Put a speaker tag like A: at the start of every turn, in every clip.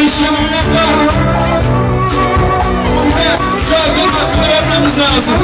A: işimiz var. Bize şarkının lazım.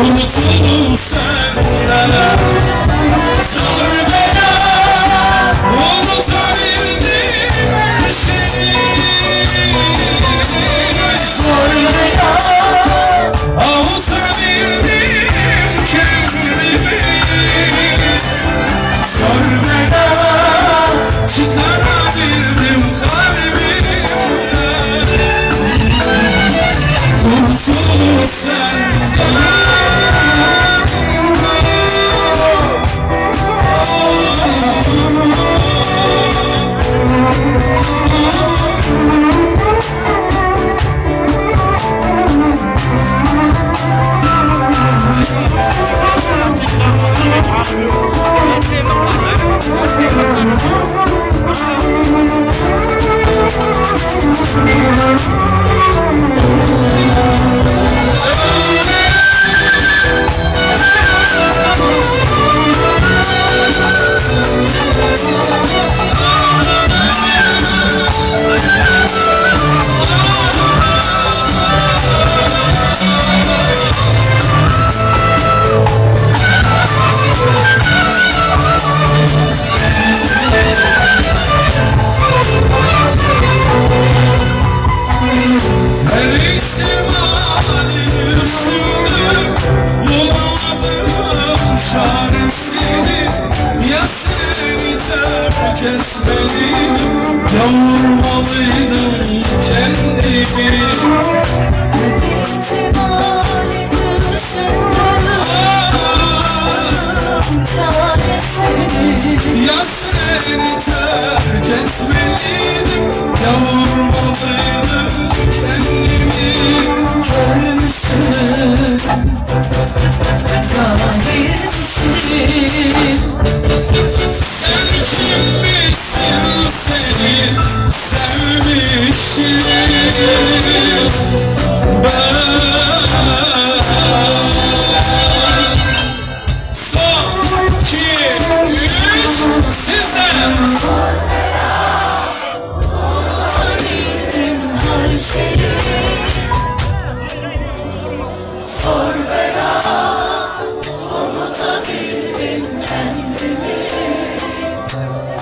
A: When it's Thank you. kesmeliydim Yavurmalıydım kendimi Ya seni terk etmeliydim.
B: Yavurmalıydım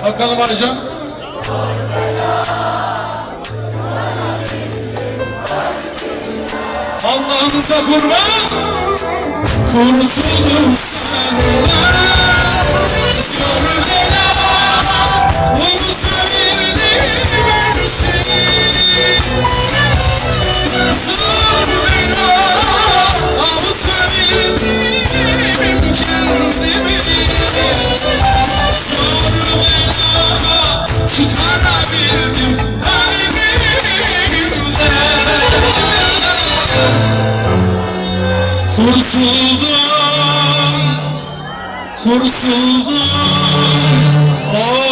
A: Bakalım Arıcan. Allah'ınıza kurban. Kurtuldum senden Görülen Kurtuldum, kurtuldum, oh